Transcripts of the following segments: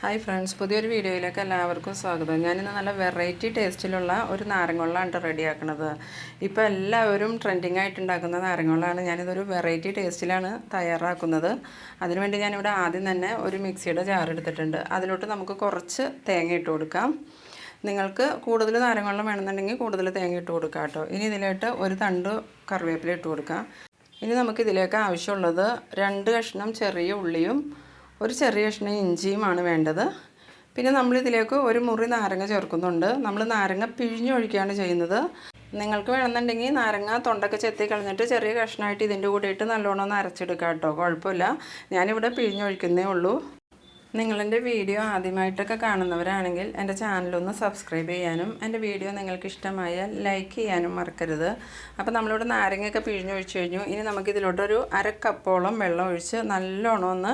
Hi friends പുതിയൊരു വീഡിയോയിലേക്ക് എല്ലാവർക്കും സ്വാഗതം. ഞാനിന്ന് നല്ല വെറൈറ്റി ടേസ്റ്റിലുള്ള ഒരു നാരങ്ങവെള്ളമാണ് റെഡിയാക്കുന്നത് ഇപ്പോൾ എല്ലാവരും ട്രെൻഡിങ് ആയിട്ട് ഉണ്ടാക്കുന്ന നാരങ്ങവെള്ളമാണ് ഞാനിതൊരു വെറൈറ്റി ടേസ്റ്റിലാണ് തയ്യാറാക്കുന്നത്. അതിനുവേണ്ടി ഞാനിവിടെ ആദ്യം തന്നെ ഒരു മിക്സിയുടെ ജാർ എടുത്തിട്ടുണ്ട്. അതിലോട്ട് നമുക്ക് കുറച്ച് തേങ്ങ ഇട്ട് കൊടുക്കാം. നിങ്ങൾക്ക് കൂടുതൽ നാരങ്ങവെള്ളം വേണമെന്നുണ്ടെങ്കിൽ കൂടുതൽ തേങ്ങ ഇട്ട് കൊടുക്കാം കേട്ടോ. ഇനി ഇതിലോട്ട് ഒരു തണ്ട് കറിവേപ്പില ഇട്ട് കൊടുക്കാം. ഇനി നമുക്കിതിലേക്ക് ആവശ്യമുള്ളത് രണ്ട് കഷ്ണം ചെറിയ ഉള്ളിയും ഒരു ചെറിയ കഷ്ണം ഇഞ്ചിയുമാണ് വേണ്ടത്. പിന്നെ നമ്മളിതിലേക്ക് ഒരു മുറി നാരങ്ങ ചേർക്കുന്നുണ്ട്. നമ്മൾ നാരങ്ങ പിഴിഞ്ഞൊഴിക്കുകയാണ് ചെയ്യുന്നത്. നിങ്ങൾക്ക് വേണമെന്നുണ്ടെങ്കിൽ നാരങ്ങ തൊണ്ടൊക്കെ ചെത്തി കളഞ്ഞിട്ട് ചെറിയ കഷ്ണമായിട്ട് ഇതിന്റെ കൂടെ ഇട്ട് നല്ലോണം ഒന്ന് അരച്ചെടുക്കാം കേട്ടോ. കുഴപ്പമില്ല. ഞാനിവിടെ പിഴിഞ്ഞൊഴിക്കുന്നേ ഉള്ളൂ. നിങ്ങളെന്റെ വീഡിയോ ആദ്യമായിട്ടൊക്കെ കാണുന്നവരാണെങ്കിൽ എന്റെ ചാനലൊന്ന് സബ്സ്ക്രൈബ് ചെയ്യാനും എന്റെ വീഡിയോ നിങ്ങൾക്ക് ഇഷ്ടമായാൽ ലൈക്ക് ചെയ്യാനും മറക്കരുത്. അപ്പോൾ നമ്മളിവിടെ നാരങ്ങയൊക്കെ പിഴിഞ്ഞൊഴിച്ച് കഴിഞ്ഞു. ഇനി നമുക്കിതിലോട്ടൊരു അരക്കപ്പോളം കപ്പോളം വെള്ളം ഒഴിച്ച് നല്ലോണം ഒന്ന്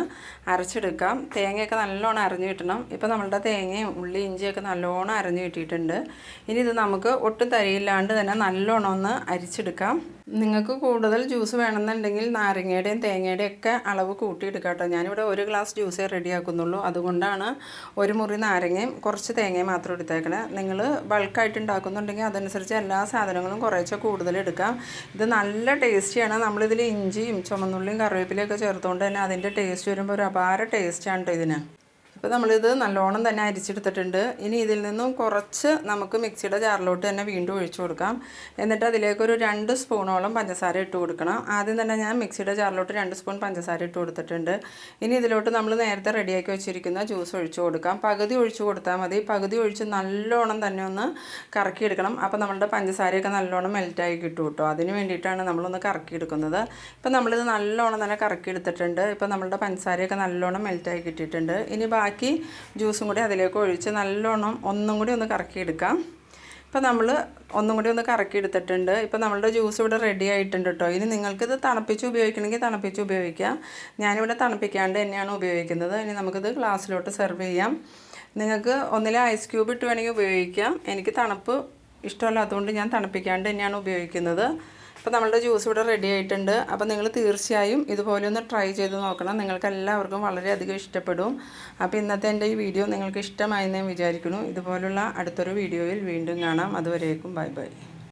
അരച്ചെടുക്കാം. തേങ്ങയൊക്കെ നല്ലോണം അരഞ്ഞു കിട്ടണം. ഇപ്പോൾ നമ്മളുടെ തേങ്ങയും ഉള്ളി ഇഞ്ചിയൊക്കെ നല്ലോണം അരഞ്ഞു കിട്ടിയിട്ടുണ്ട്. ഇനി ഇത് നമുക്ക് ഒട്ടും തരിയില്ലാണ്ട് തന്നെ നല്ലോണം ഒന്ന് അരിച്ചെടുക്കാം. നിങ്ങൾക്ക് കൂടുതൽ ജ്യൂസ് വേണമെന്നുണ്ടെങ്കിൽ നാരങ്ങയുടെയും തേങ്ങയുടെയും ഒക്കെ അളവ് കൂട്ടിയെടുക്കാം കേട്ടോ. ഞാനിവിടെ ഒരു ഗ്ലാസ് ജ്യൂസേ റെഡിയാക്കുന്നുള്ളൂ. അതുകൊണ്ടാണ് ഒരു മുറി നാരങ്ങയും കുറച്ച് തേങ്ങയും മാത്രം എടുത്തേക്കണേ. നിങ്ങൾ ബൾക്കായിട്ട് ഉണ്ടാക്കുന്നുണ്ടെങ്കിൽ അതനുസരിച്ച് എല്ലാ സാധനങ്ങളും കുറേശ്ശെ കൂടുതൽ എടുക്കാം. ഇത് നല്ല ടേസ്റ്റിയാണ് നമ്മളിതിൽ ഇഞ്ചിയും ചുമന്നുള്ളിയും കറിവേപ്പിലയൊക്കെ ചേർത്തുകൊണ്ട് തന്നെ അതിന്റെ ടേസ്റ്റ് വരുമ്പോൾ ഒരു അപാര ടേസ്റ്റാണ് ഇതിന്. ഇപ്പോൾ നമ്മളിത് നല്ലോണം തന്നെ അരിച്ചെടുത്തിട്ടുണ്ട്. ഇനി ഇതിൽ നിന്നും കുറച്ച് നമുക്ക് മിക്സിയുടെ ജാറിലോട്ട് തന്നെ വീണ്ടും ഒഴിച്ചു കൊടുക്കാം. എന്നിട്ട് അതിലേക്കൊരു രണ്ട് സ്പൂണോളം പഞ്ചസാര ഇട്ട് കൊടുക്കണം. ആദ്യം തന്നെ ഞാൻ മിക്സിയുടെ ജാറിലോട്ട് രണ്ട് സ്പൂൺ പഞ്ചസാര ഇട്ട് കൊടുത്തിട്ടുണ്ട്. ഇനി ഇതിലോട്ട് നമ്മൾ നേരത്തെ റെഡിയാക്കി വെച്ചിരിക്കുന്ന ജ്യൂസ് ഒഴിച്ചു കൊടുക്കാം. പകുതി ഒഴിച്ചു കൊടുത്താൽ മതി. പകുതി ഒഴിച്ച് നല്ലോണം തന്നെ ഒന്ന് കറക്കിയെടുക്കണം. അപ്പോൾ നമ്മളുടെ പഞ്ചസാരയൊക്കെ നല്ലോണം മെൽറ്റായി കിട്ടും കേട്ടോ. അതിന് വേണ്ടിയിട്ടാണ് നമ്മളൊന്ന് കറക്കിയെടുക്കുന്നത്. ഇപ്പോൾ നമ്മളിത് നല്ലോണം തന്നെ കറക്കിയെടുത്തിട്ടുണ്ട്. ഇപ്പോൾ നമ്മളുടെ പഞ്ചസാരയൊക്കെ നല്ലോണം മെൽറ്റായി കിട്ടിയിട്ടുണ്ട്. ഇനി ബാക്കി ബാക്കി ജ്യൂസും കൂടി അതിലേക്ക് ഒഴിച്ച് നല്ലോണം ഒന്നും കൂടി ഒന്ന് കറക്കിയെടുക്കാം. ഇപ്പം നമ്മൾ ഒന്നും കൂടി ഒന്ന് കറക്കി എടുത്തിട്ടുണ്ട് ഇപ്പം നമ്മളുടെ ജ്യൂസ് ഇവിടെ റെഡി ആയിട്ടുണ്ട് കേട്ടോ ഇനി നിങ്ങൾക്കിത് തണുപ്പിച്ച് ഉപയോഗിക്കണമെങ്കിൽ തണുപ്പിച്ച് ഉപയോഗിക്കാം. ഞാനിവിടെ തണുപ്പിക്കാണ്ട് തന്നെയാണ് ഉപയോഗിക്കുന്നത്. ഇനി നമുക്കിത് ഗ്ലാസ്സിലോട്ട് സെർവ് ചെയ്യാം. നിങ്ങൾക്ക് ഒന്നിലെ ഐസ് ക്യൂബ് ഇട്ട് വേണമെങ്കിൽ ഉപയോഗിക്കാം. എനിക്ക് തണുപ്പ് ഇഷ്ടമല്ലാത്തതുകൊണ്ട് ഞാൻ തണുപ്പിക്കാണ്ട് തന്നെയാണ് ഉപയോഗിക്കുന്നത്. അപ്പോൾ നമ്മളുടെ ജ്യൂസ് ഇവിടെ റെഡി ആയിട്ടുണ്ട്. അപ്പോൾ നിങ്ങൾ തീർച്ചയായും ഇതുപോലെ ഒന്ന് ട്രൈ ചെയ്ത് നോക്കണം. നിങ്ങൾക്ക് എല്ലാവർക്കും വളരെയധികം ഇഷ്ടപ്പെടും. അപ്പോൾ ഇന്നത്തെ എന്റെ ഈ വീഡിയോ നിങ്ങൾക്ക് ഇഷ്ടമായി എന്ന് വിചാരിക്കുന്നു. ഇതുപോലുള്ള അടുത്തൊരു വീഡിയോയിൽ വീണ്ടും കാണാം. അതുവരേക്കും ബൈ ബൈ.